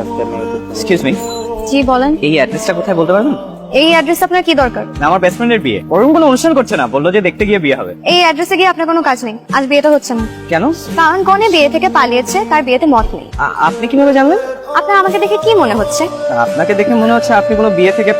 Excuse me জি বলেন। এই অ্যাড্রেসটা কোথায় বলতে পারবেন? এই অ্যাড্রেস আপনার কি দরকার? আমার বেস্ট ফ্রেন্ডের বিয়ে। ওরকম কোনো অনুষ্ঠান করছে না বলল যে দেখতে গিয়ে বিয়ে হবে। এই অ্যাড্রেসে গিয়ে আপনার কোনো কাজ নেই। আজ বিয়েটা হচ্ছে না। কেন? কারণ কনে বিয়ে থেকে পালিয়েছে তার বিয়েতে মত নেই। আপনি কীভাবে জানলেন? আপনার আমাকে দেখে কি মনে হচ্ছে? আপনাকে দেখে মনে হচ্ছে আপনি কোনো বিয়ে থেকে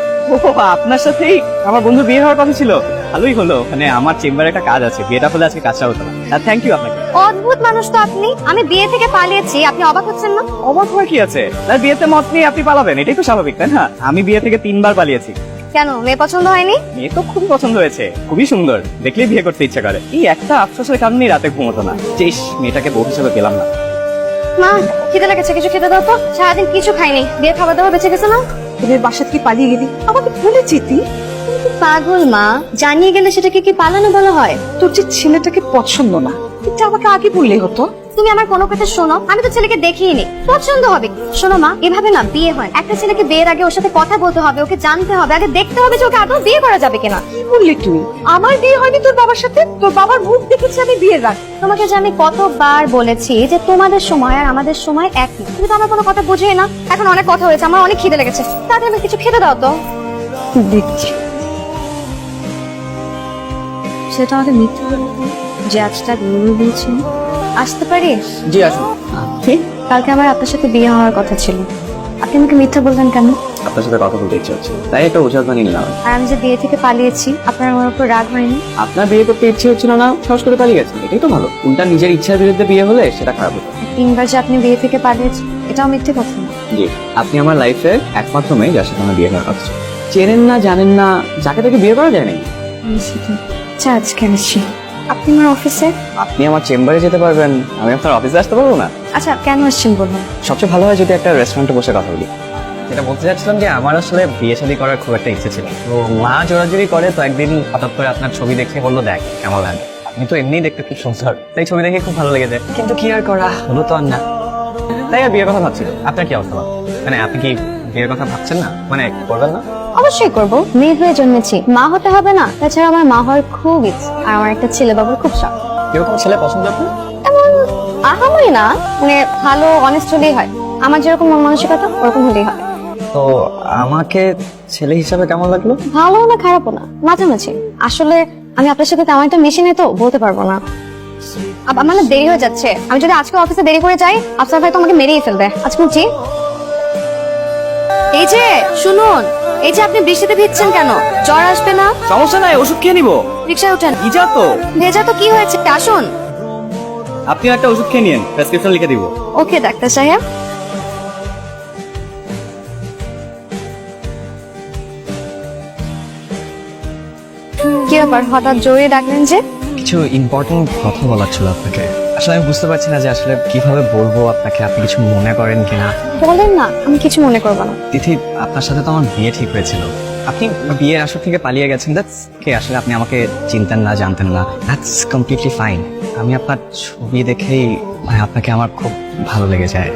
আপনার সাথেই আমার বন্ধু বিয়ে হওয়ার কথা ছিল। ভালোই হলো। মানে আমার চেম্বারে একটা কাজ আছে বিয়েটা হলে আজকে কাজটা হতো না। থ্যাংক ইউ আপনাকে। অদ্ভুত মানুষ তো আপনি। আমি বিয়ে থেকে পালিয়েছি আপনি অবাক হচ্ছেন না? অবাক হওয়ার কি আছে? তার বিয়েতে মত নিয়ে আপনি পালাবেন এটাই তো স্বাভাবিক তাই না? আমি বিয়ে থেকে তিনবার পালিয়েছি। কেন মেয়ে পছন্দ হয়নি? মেয়ে তো খুবই পছন্দ হয়েছে খুবই সুন্দর। দেখলেই বিয়ে করতে ইচ্ছা করে। এই একটা আফসোসের কারণেই রাতে ঘুমতো না। ইস, মেয়েটাকে বউ হিসেবে পেলাম না। মা খিদে লেগেছে কিছু খেতে দাও তো। সারাদিন কিছু খাইনি। বিয়ে খাবার দাবার বেঁচে গেছে না? তোদের বাসা থেকে পালিয়ে গেলি। আমাকে ভুলে যেতি পাগল মা জানিয়ে গেলে সেটাকে কি পালানো বলা হয়? তোর যে ছেলেটাকে পছন্দ না এটা আমাকে আগে বললে হতো। তুমি আমার কোনো কথা শোনো আমি তো ছেলেকে দেখিনি। পছন্দ হবে। শোনো মা এভাবে না বিয়ে হয়। একটা ছেলেকে বিয়ের আগে ওর সাথে কথা বলতে হবে ওকে জানতে হবে আগে দেখতে হবে যে ওকে আদৌ বিয়ে করা যাবে কিনা। কি বললি তুই? আমার বিয়ে হয়নি তোর বাবার সাথে? তোর বাবার মুখ দেখেছি আমি বিয়ের রাত। তোমাকে যে আমি কতবার বলেছি যে তোমাদের সময় আর আমাদের সময় একই। তুমি তো আমার কোনো কথা বুঝোই না। এখন অনেক কথা হয়েছে আমার অনেক খিদে লেগেছে। তাতে আমি কিছু খেতে দাও তো। দিচ্ছি সেটা আমাকে মিথ্যে যে আজটা গরু বলছি আসতে পারি? জি আসুন। কালকে আমার আপনার সাথে বিয়ে হওয়ার কথা ছিল। আপনি আমাকে মিথ্যা বললেন কেন? আপনার সাথে কথা বলতে ইচ্ছে হচ্ছে। তাই একটা ওষুধ বানিয়ে নিলাম। আর আমি যে বিয়ে থেকে পালিয়েছি আপনার আমার উপর রাগ হয়নি? আপনার বিয়ে করতে ইচ্ছে হচ্ছিল না সাহস করে পালিয়ে গেছেন এটাই তো ভালো। উল্টা নিজের ইচ্ছার বিরুদ্ধে বিয়ে হলে সেটা খারাপ হতো। তিনবার যে আপনি বিয়ে থেকে পালিয়েছেন এটাও মিথ্যে কথা। জি আপনি আমার লাইফের একমাত্র মেয়ে যার সাথে আমার বিয়ে করার কথা চেনেন না জানেন না যাকে তাকে বিয়ে করা যায় নাকি? আমি আচ্ছা আজকে আসছি আপনি আমার অফিসে আপনি আমার চেম্বারে যেতে পারবেন। আমি আপনার অফিসে আসতে পারব না? আচ্ছা কেন আসছেন বলুন? সবচেয়ে ভালো হয় যদি একটা রেস্টুরেন্টে বসে কথা বলি। যেটা বলতে চাচ্ছিলাম যে আমার আসলে বিয়ে শাদী করার খুব একটা ইচ্ছে ছিল তো মা জোরাজুরি করে তো একদিন হঠাৎ করে আপনার ছবি দেখে বলল দেখ কেমন লাগে? আপনি তো এমনিই দেখতে খুব সুন্দর। তাই ছবি দেখে খুব ভালো লেগেছে কিন্তু কি আর করা? হলো তো আর না। তাই আর বিয়ের কথা ভাবছিল আপনার কি অবস্থা? মানে আপনি কি বিয়ের কথা ভাবছেন না? মানে করবেন না? অবশ্যই করব। মেয়ে হয়ে জন্মেছি মা হতে হবে না। তাছাড়া আমার মা হওয়ার খুব ইচ্ছে। আর আমার একটা ছেলে বাবুর খুব শখ। কীরকম ছেলে পছন্দ আপনার? এমন আহামরি না মানে ভালো অনেস্ট হলেই হয়। আমার যেরকম মন মানসিকতা ওরকম হলেই হয়। তো আমাকে ছেলে হিসাবে কেমন লাগল? ভালো না খারাপও না মাঝামাঝি। আসলে আমি আপনার সাথে তেমন একটা মিশি নেই তো বলতে পারব না। আমার দেরি হয়ে যাচ্ছে। আমি যদি আজকে অফিসে দেরি করে যাই আফসার ভাই তো আমাকে মেরেই ফেলবে। আজকে উঠছি এই যে শুনুন এই যে আপনি বৃষ্টিতে ভিজছেন কেন? জ্বর আসবে না? সমস্যা নাই ওষুধ খেয়ে নিবো। রিক্সায় ওঠেন ইজা তো। ভেজা তো কি হয়েছে? আসুন। আপনি একটা ওষুধ খেয়ে নিন প্রেসক্রিপশন লিখে দিব। ওকে ডাক্তার সাহেব। কি ব্যাপার হঠাৎ জোরে ডাকলেন যে? কিছু ইম্পর্টেন্ট কথা বলার ছিল আপনাকে। আসলে আমি বুঝতে পারছি না যে আসলে কীভাবে বলব আপনাকে। আপনি কিছু মনে করেন কিনা? বলেন না আমি কিছু মনে করব না। তিথি আপনার সাথে তো আমার বিয়ে ঠিক হয়েছিল। আপনি বিয়ের আসর থেকে পালিয়ে গেছেন। দ্যাটস কে আসলে আপনি আমাকে চিনতেন না জানতেন না। দ্যাটস কমপ্লিটলি ফাইন আমি আপনার ছবি দেখেই মানে আপনাকে আমার খুব ভালো লেগে যায়।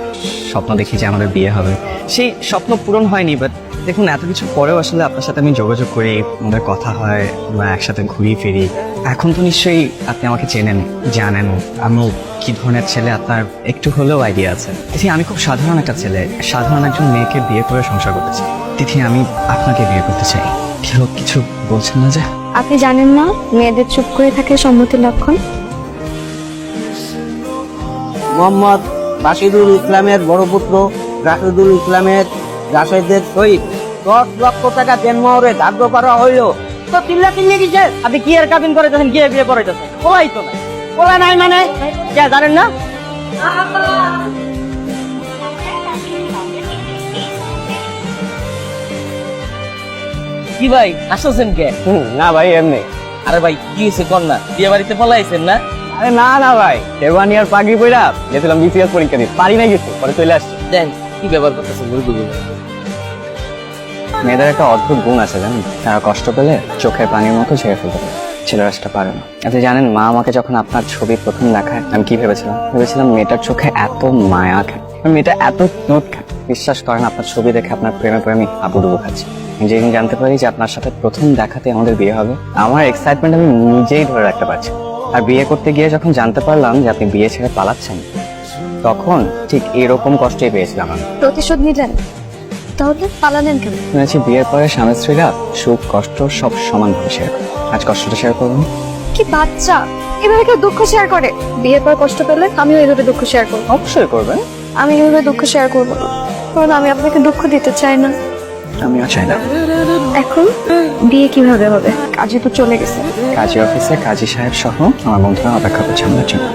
স্বপ্ন দেখি যে আমাদের বিয়ে হবে। সেই স্বপ্ন পূরণ হয়নি বাট দেখুন এত কিছু পরেও আসলে আপনার সাথে আমি যোগাযোগ করি আমাদের কথা হয় বা একসাথে ঘুরি ফিরি। এখন তো নিশ্চয়ই আপনি আমাকে চেনেন জানেন। আমি কি ধরনের ছেলে আপনার একটু হলেও আইডিয়া আছে? তিথি আমি খুব সাধারণ একটা ছেলে। সাধারণ একজন মেয়েকে বিয়ে করে সংসার করতে চাই তিথি আমি আপনাকে বিয়ে করতে চাই। কেউ কিছু বলছেন না যে? আপনি জানেন না মেয়েদের চুপ করে থাকে সম্মতির লক্ষণ? মোহাম্মদ বাসিদুল ইসলামের বড় পুত্র রাশিদুল ইসলামের রাশেদের সহিত দশ লক্ষ টাকা দেনমহরে ধার্য করা হইল। তো চিল্লা চিল্লি কিসে? আপনি কি এর কাবিন গিয়ে বিয়ে কোলাই তো নাই। নাই মানে? কে জানেন না? কি ভাই আসছেন কে? না ভাই এমনি। আরে ভাই কি হয়েছে কন্যা বিয়ে বাড়িতে পলাইছেন না? আরে না না ভাই। এবার আর পাগড়ি পইরা গেছিলাম বিসিএস পরীক্ষা দিতে। পারি না কিছু পরে চলে আসছি। দেন কি ব্যবহার করতেছেন? গুরু মেয়েদের একটা অদ্ভুত গুণ আছে জানেন? তারা কষ্ট পেলে চোখের পানির মতো ছেড়ে ফেলতে পারে। ছেলেরা সেটা পারে না। আপনি জানেন, মা আমাকে যখন আপনার ছবি প্রথম দেখায়, আমি কি ভেবেছিলাম? ভেবেছিলাম মেয়েটার চোখে এত মায়া খায় মেয়েটা এত নোট খায় বিশ্বাস করেন, আপনার ছবি দেখে আপনার প্রেমে প্রেমে আবুডুবু খাচ্ছি। যেদিন জানতে পারি যে আপনার সাথে প্রথম দেখাতে আমাদের বিয়ে হবে, আমার এক্সাইটমেন্ট আমি নিজেই ধরে রাখতে পারছি আর বিয়ে করতে গিয়ে যখন জানতে পারলাম যে আপনি বিয়ে ছেড়ে পালাচ্ছেন, তখন ঠিক এরকম কষ্টই পেয়েছিলাম আমি। প্রতিশোধ নিলেন? তাহলে পালালেন কেন? শুনেছি বিয়ের পরে স্বামী স্ত্রীরা সুখ কষ্ট সব সমানভাবে শেয়ার করে। আজ কষ্টটা শেয়ার করবেন কি বাচ্চা! এভাবে কেউ দুঃখ শেয়ার করে? বিয়ের পর কষ্ট পেলে আমিও এইভাবে দুঃখ শেয়ার করব। অবশ্যই করবেন আমি এইভাবে দুঃখ শেয়ার করব না। কারণ আমি আপনাকে দুঃখ দিতে চাই না। আমিও চাই না। এখন বিয়ে কীভাবে হবে? কাজে তো চলে গেছে। কাজী অফিসে কাজী সাহেব সহ আমার বন্ধুরা অপেক্ষা করছে আমাদের জন্য।